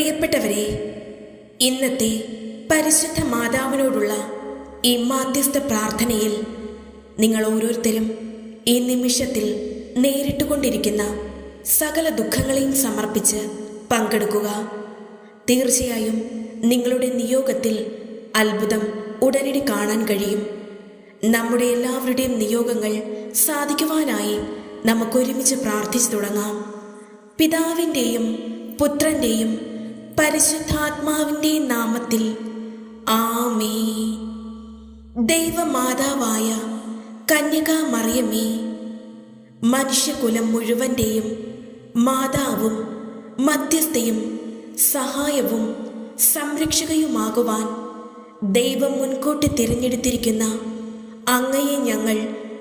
പ്രിയപ്പെട്ടവരെ ഇന്നത്തെ പരിശുദ്ധ മാതാവിനോടുള്ള ഈ മാധ്യസ്ഥ പ്രാർത്ഥനയിൽ നിങ്ങൾ ഓരോരുത്തരും ഈ നിമിഷത്തിൽ നേരിട്ടുകൊണ്ടിരിക്കുന്ന സകല ദുഃഖങ്ങളെയും സമർപ്പിച്ച് പങ്കെടുക്കുക. തീർച്ചയായും നിങ്ങളുടെ നിയോഗത്തിൽ അത്ഭുതം ഉടനടി കാണാൻ കഴിയും. നമ്മുടെ എല്ലാവരുടെയും നിയോഗങ്ങൾ സാധിക്കുവാനായി നമുക്കൊരുമിച്ച് പ്രാർത്ഥിച്ചു തുടങ്ങാം. പിതാവിന്റെയും പുത്രന്റെയും പരിശുദ്ധാത്മാവിന്റെയും നാമത്തിൽ. ആമേ ദൈവമാതാവായ കന്യകാ മറിയമേ മനുഷ്യകുലം മുഴുവന്റെയും മാതാവും മധ്യസ്ഥയും സഹായവും സംരക്ഷകയുമാകുവാൻ ദൈവം മുൻകൂട്ടി തിരഞ്ഞെടുത്തിരിക്കുന്ന അങ്ങയെ ഞങ്ങൾ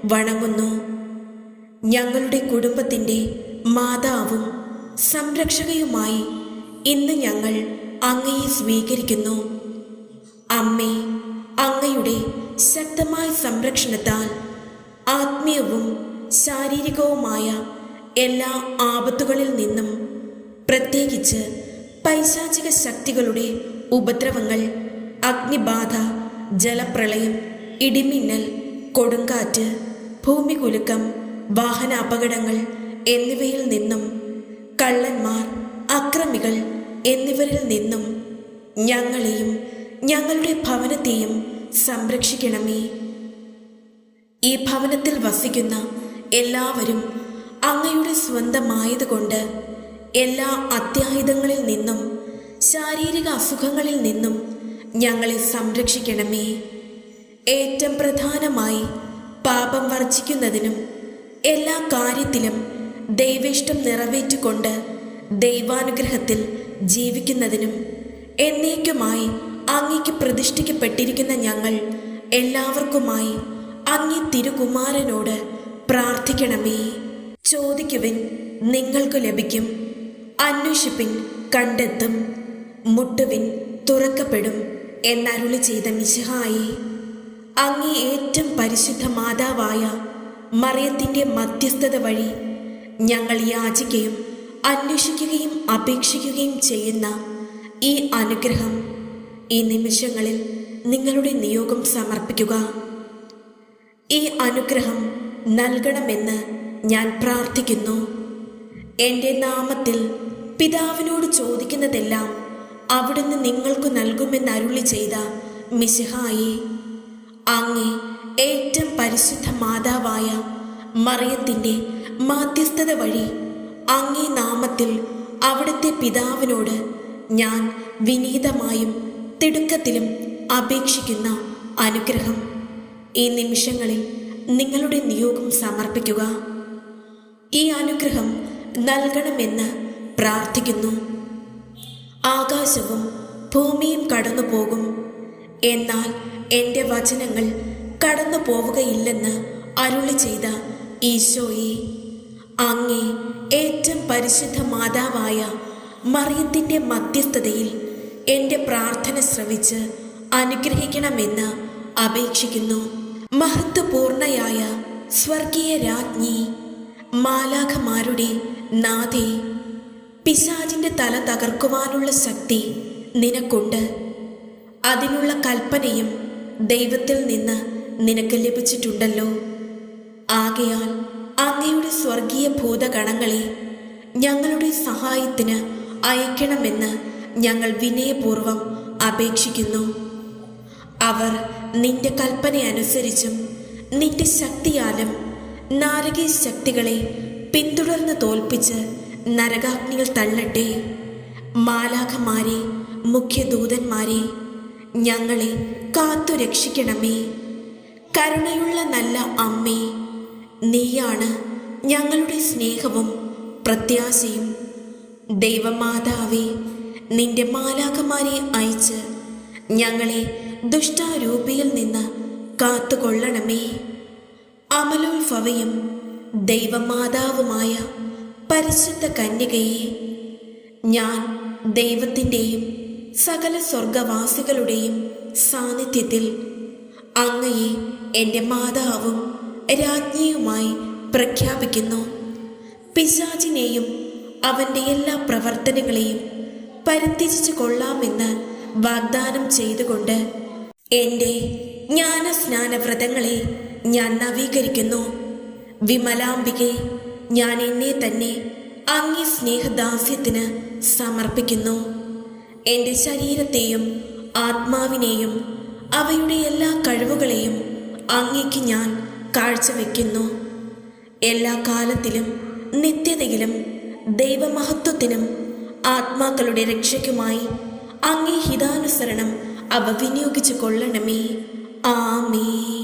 വണങ്ങുന്നു. ഞങ്ങളുടെ കുടുംബത്തിന്റെ മാതാവും സംരക്ഷകയുമായി ഇന്ന് ഞങ്ങൾ അങ്ങയെ സ്വീകരിക്കുന്നു. അമ്മേ അങ്ങയുടെ ശക്തമായ സംരക്ഷണത്താൽ ആത്മീയവും ശാരീരികവുമായ എല്ലാ ആപത്തുകളിൽ നിന്നും പ്രത്യേകിച്ച് പൈശാചിക ശക്തികളുടെ ഉപദ്രവങ്ങൾ അഗ്നിബാധ ജലപ്രളയം ഇടിമിന്നൽ കൊടുങ്കാറ്റ് ഭൂമികുലുക്കം വാഹന അപകടങ്ങൾ എന്നിവയിൽ നിന്നും കള്ളന്മാർ അക്രമികൾ എന്നിവരിൽ നിന്നും ഞങ്ങളെയും ഞങ്ങളുടെ ഭവനത്തെയും സംരക്ഷിക്കണമേ. ഈ ഭവനത്തിൽ വസിക്കുന്ന എല്ലാവരും അങ്ങയുടെ സ്വന്തമായതുകൊണ്ട് എല്ലാ അത്യാഹിതങ്ങളിൽ നിന്നും ശാരീരിക അസുഖങ്ങളിൽ നിന്നും ഞങ്ങളെ സംരക്ഷിക്കണമേ. ഏറ്റവും പ്രധാനമായി പാപം വർജിക്കുന്നതിനും എല്ലാ കാര്യത്തിലും ദൈവേഷ്ടം നിറവേറ്റിക്കൊണ്ട് ദൈവാനുഗ്രഹത്തിൽ ജീവിക്കുന്നതിനും എന്നേക്കുമായി അങ്ങയ്ക്ക് പ്രതിഷ്ഠിക്കപ്പെട്ടിരിക്കുന്ന ഞങ്ങൾ എല്ലാവർക്കുമായി അങ്ങി തിരുകുമാരനോട് പ്രാർത്ഥിക്കണമേ. ചോദിക്കുവിൻ നിങ്ങൾക്ക് ലഭിക്കും. അന്വേഷിപ്പിൻ കണ്ടെത്തും. മുട്ടുവിൻ തുറക്കപ്പെടും എന്നരുളി ചെയ്ത മിശിഹായി അങ്ങേ ഏറ്റവും പരിശുദ്ധ മാതാവായ മറിയത്തിന്റെ മധ്യസ്ഥത വഴി ഞങ്ങൾ യാചിക്കുകയും അന്വേഷിക്കുകയും അപേക്ഷിക്കുകയും ചെയ്യുന്ന ഈ അനുഗ്രഹം ഈ നിമിഷങ്ങളിൽ നിങ്ങളുടെ നിയോഗം സമർപ്പിക്കുക. ഈ അനുഗ്രഹം നൽകണമെന്ന് ഞാൻ പ്രാർത്ഥിക്കുന്നു. എന്റെ നാമത്തിൽ പിതാവിനോട് ചോദിക്കുന്നതെല്ലാം അവിടുന്ന് നിങ്ങൾക്ക് നൽകുമെന്ന് അരുളി ചെയ്ത മിശിഹായി അങ്ങേ ഏറ്റവും പരിശുദ്ധ മാതാവായ മറിയത്തിന്റെ മാധ്യസ്ഥത വഴി അങ്ങേ നാമത്തിൽ അവിടുത്തെ പിതാവിനോട് ഞാൻ വിനീതമായും തിടുക്കത്തിലും അപേക്ഷിക്കുന്ന അനുഗ്രഹം. ഈ നിമിഷങ്ങളിൽ നിങ്ങളുടെ നിയോഗം സമർപ്പിക്കുക. ഈ അനുഗ്രഹം നൽകണമെന്ന് പ്രാർത്ഥിക്കുന്നു. ആകാശവും ഭൂമിയും കടന്നു പോകും എന്നാൽ എന്റെ വചനങ്ങൾ കടന്നു പോവുകയില്ലെന്ന് അരുളി ചെയ്ത ഈശോയെ അങ്ങേ ഏറ്റവും പരിശുദ്ധ മാതാവായ മറിയത്തിന്റെ മധ്യസ്ഥതയിൽ എന്റെ പ്രാർത്ഥന ശ്രവിച്ച് അനുഗ്രഹിക്കണമെന്ന് അപേക്ഷിക്കുന്നു. മഹത്വപൂർണയായ സ്വർഗീയ രാജ്ഞി മാലാഖമാരുടെ നാഥേ പിശാചിന്റെ തല തകർക്കുവാനുള്ള ശക്തി നിനക്കുണ്ട്. അതിനുള്ള കൽപ്പനയും ദൈവത്തിൽ നിന്ന് നിനക്ക് ലഭിച്ചിട്ടുണ്ടല്ലോ. ആകയാൽ അങ്ങയുടെ സ്വർഗീയ ഭൂതഗണങ്ങളെ ഞങ്ങളുടെ സഹായത്തിന് അയക്കണമെന്ന് ഞങ്ങൾ വിനയപൂർവം അപേക്ഷിക്കുന്നു. അവർ നിന്റെ കൽപ്പന അനുസരിച്ചും നിന്റെ ശക്തിയാലും നാരകീയ ശക്തികളെ പിന്തുടർന്ന് തോൽപ്പിച്ച് നരകാഗ്നിയിൽ തള്ളട്ടെ. മാലാഖമാരെ മുഖ്യദൂതന്മാരെ ഞങ്ങളെ കാത്തു രക്ഷിക്കണമേ കരുണയുള്ള നല്ല അമ്മേ നീയാണ് ഞങ്ങളുടെ സ്നേഹവും പ്രത്യാശയും. ദൈവമാതാവേ നിന്റെ മാലാഖമാരെ അയച്ച് ഞങ്ങളെ ദുഷ്ടാരൂപിയിൽ നിന്ന് കാത്തുകൊള്ളണമേ. അമലോത്ഭവയും ദൈവമാതാവുമായ പരിശുദ്ധ കന്യകയെ ഞാൻ ദൈവത്തിന്റെയും സകല സ്വർഗവാസികളുടെയും സാന്നിധ്യത്തിൽ അങ്ങയെ എന്റെ മാതാവും രാജ്ഞിയുമായി പ്രഖ്യാപിക്കുന്നു. പിശാചിനെയും അവന്റെ എല്ലാ പ്രവർത്തനങ്ങളെയും പരിത്യജിച്ചു കൊള്ളാമെന്ന് വാഗ്ദാനം ചെയ്തുകൊണ്ട് എന്റെ ജ്ഞാനസ്നാന വ്രതങ്ങളെ ഞാൻ നവീകരിക്കുന്നു. വിമലാംബികെ ഞാൻ എന്നെ തന്നെ അങ്ങി സ്നേഹദാസ്യത്തിന് സമർപ്പിക്കുന്നു. എന്റെ ശരീരത്തെയും ആത്മാവിനെയും അവയുടെ എല്ലാ കഴിവുകളെയും അങ്ങേക്ക് ഞാൻ കാഴ്ചവെക്കുന്നു. എല്ലാ കാലത്തിലും നിത്യതയിലും ദൈവമഹത്വത്തിനും ആത്മാക്കളുടെ രക്ഷയ്ക്കുമായി അങ്ങേ ഹിതാനുസരണം അവ വിനിയോഗിച്ചു കൊള്ളണമേ. ആമേ